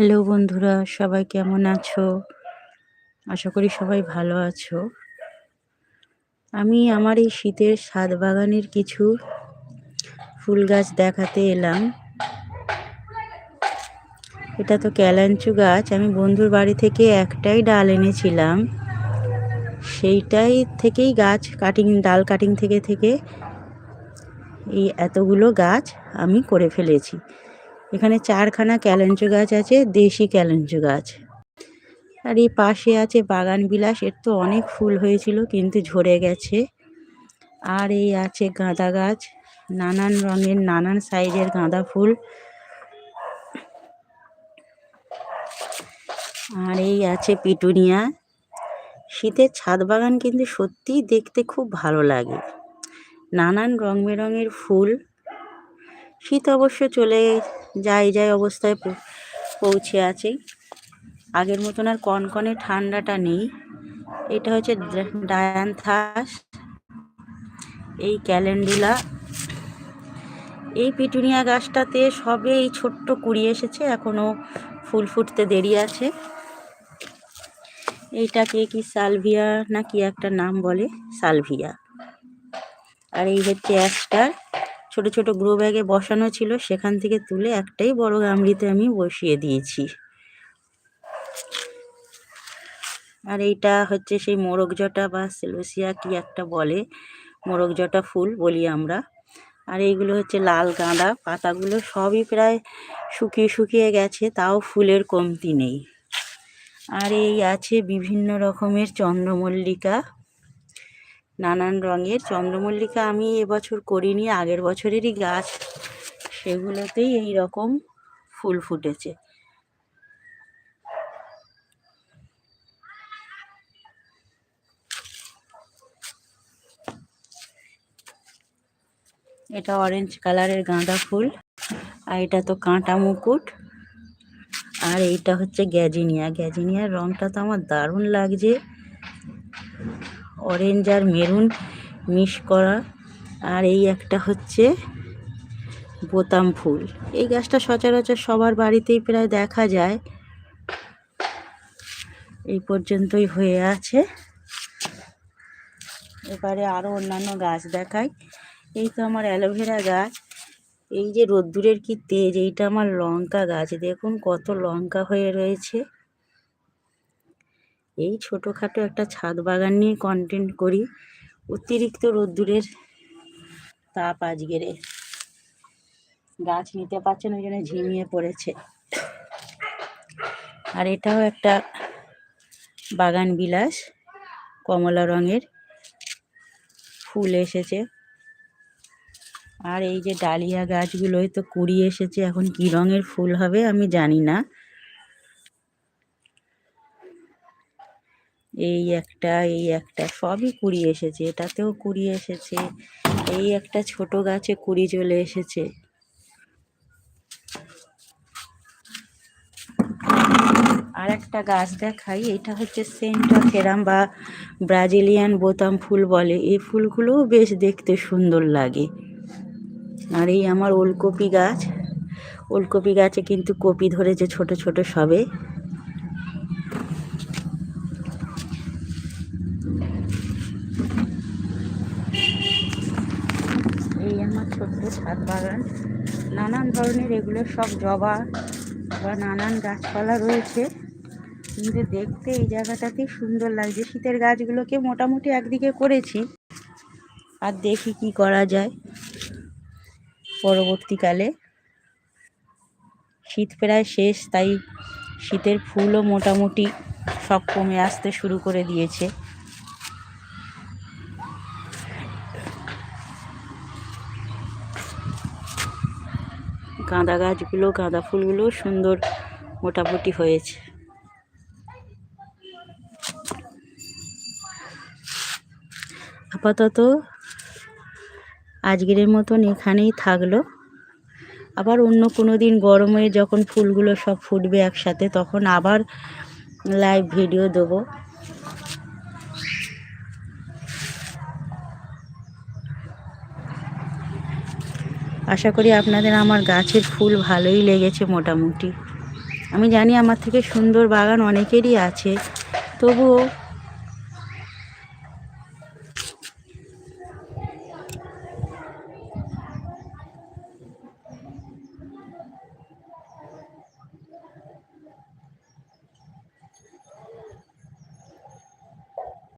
Hello বন্ধুরা, সবাই কেমন আছো? আশা করি সবাই ভালো আছো। আমি আমার এই শীতের সাত বাগানের কিছু ফুল গাছ দেখাতে এলাম। এটা তো ক্যালাঞ্চু গাছ, আমি বন্ধুর বাড়ি থেকে একটাই ডাল এনেছিলাম। সেইটাই থেকেই গাছ কাটিং ডাল কাটিং থেকে থেকে এই এতগুলো গাছ আমি করে ফেলেছি। এখানে চারখানা ক্যালেঞ্চো গাছ আছে, দেশি ক্যালেঞ্চো গাছ। আর এই পাশে আছে বাগান বিলাস, এর তো অনেক ফুল হয়েছিল, কিন্তু ঝরে গেছে। আর এই আছে গাঁদা গাছ, নানান রঙের, নানান সাইজের গাঁদা ফুল। আর এই আছে পিটুনিয়া। শীতের ছাদ বাগান কিন্তু সত্যিই দেখতে খুব ভালো লাগে। নানান রং বেরঙের ফুল শীত অবশ্য চলে যায় যায় অবস্থায় পৌঁছে আছে। আগের মতন আর কনকনে ঠান্ডাটা নেই। এটা হচ্ছে ডায়ান্থাস এই ক্যালেন্ডুলা। এই পিটুনিয়া গাছটাতে সবে এই ছোট্ট কুড়ি এসেছে এখনও ফুল ফুটতে দেরি আছে। এইটাকে কি সালভিয়া না কি একটা নাম বলে? সালভিয়া। আর এই হচ্ছে অ্যাস্টার। ছোট ছোট গ্রো ব্যাগে বসানো ছিল, সেখান থেকে তুলে একটাই বড় গামলিতে আমি বসিয়ে দিয়েছি। আর এইটা হচ্ছে সেই মোরগ জটা বা সেলোসিয়া কি একটা বলে, মোরগ জটা ফুল বলি আমরা। আর এইগুলো হচ্ছে লাল গাঁদা, পাতাগুলো সবই প্রায় শুকিয়ে শুকিয়ে গেছে, তাও ফুলের কমতি নেই। আর এই আছে বিভিন্ন রকমের চন্দ্রমল্লিকা নানান রঙের। চন্দ্রমল্লিকা আমি এবছর করিনি, আগের বছরেরই গাছ। সেগুলোতেই এই রকম ফুল ফুটেছে। এটা অরেঞ্জ কালারের গাঁদা ফুল, আর এটা তো কাঁটা মুকুট। আর এইটা হচ্ছে গ্যাজিনিয়া। গ্যাজিনিয়ার রংটা তো আমার দারুণ লাগছে। অরেঞ্জ আর মেরুন মিশ করা। আর এই একটা হচ্ছে বোতাম ফুল। এই গাছটা সচরাচর সবার বাড়িতেই প্রায় দেখা যায়। এই পর্যন্তই হয়ে আছে। এবারে আরও অন্যান্য গাছ দেখাই। এই তো আমার অ্যালোভেরা গাছ। এই যে রোদ্দুরের কি তেজ, এইটা আমার লঙ্কা গাছ। দেখুন কত লঙ্কা হয়ে রয়েছে। এই ছোটোখাটো একটা ছাদ বাগান নিয়ে কন্টেন্ট করি। অতিরিক্ত রোদ্দুরের তাপ আজকেরে গাছ নিতে পারছেন, ওই জন্য ঝিমিয়ে পড়েছে। আর এটাও একটা বাগান বিলাস, কমলা রঙের। ফুল এসেছে। আর এই যে ডালিয়া গাছগুলোয় তো কুড়ি এসেছে, এখন কি রঙের ফুল হবে আমি জানি না। এই একটা এই একটা, সবই কুড়ি এসেছে, এটাতেও কুড়ি এসেছে, এই একটা ছোট গাছে কুড়ি চলে এসেছে। আর একটা গাছ দেখাই, এটা হচ্ছে সেন্টা থেরাম বা ব্রাজিলিয়ান বোতাম ফুল বলে, এই ফুলগুলোও বেশ দেখতে সুন্দর লাগে। আর এই আমার ওলকপি গাছ, ওলকপি গাছে কিন্তু কপি ধরেছে ছোট ছোট সবে এই আমার ছোট্ট ছাদ বাগান। নানান ধরনের এগুলো সব জবা বা নানান গাছপালা রয়েছে। কিন্তু দেখতে এই জায়গাটাতেই সুন্দর লাগছে। শীতের গাছগুলোকে মোটামুটি একদিকে করেছি। আর দেখি কি করা যায়। পরবর্তীকালে শীত প্রায় শেষ, তাই শীতের ফুলও মোটামুটি সব কমে আসতে শুরু করে দিয়েছে। গাঁদা গাছগুলো, গাঁদা ফুলগুলো সুন্দর মোটামুটি হয়েছে। আপাতত আজকের মতন এখানেই থাকল। আবার অন্য কোনো দিন গরমে যখন ফুলগুলো সব ফুটবে একসাথে, তখন আবার লাইভ ভিডিও দেবো। আশা করি আপনাদের আমার গাছের ফুল ভালোই লেগেছে মোটামুটি। আমি জানি আমার থেকে সুন্দর বাগান অনেকেরই আছে, তবুও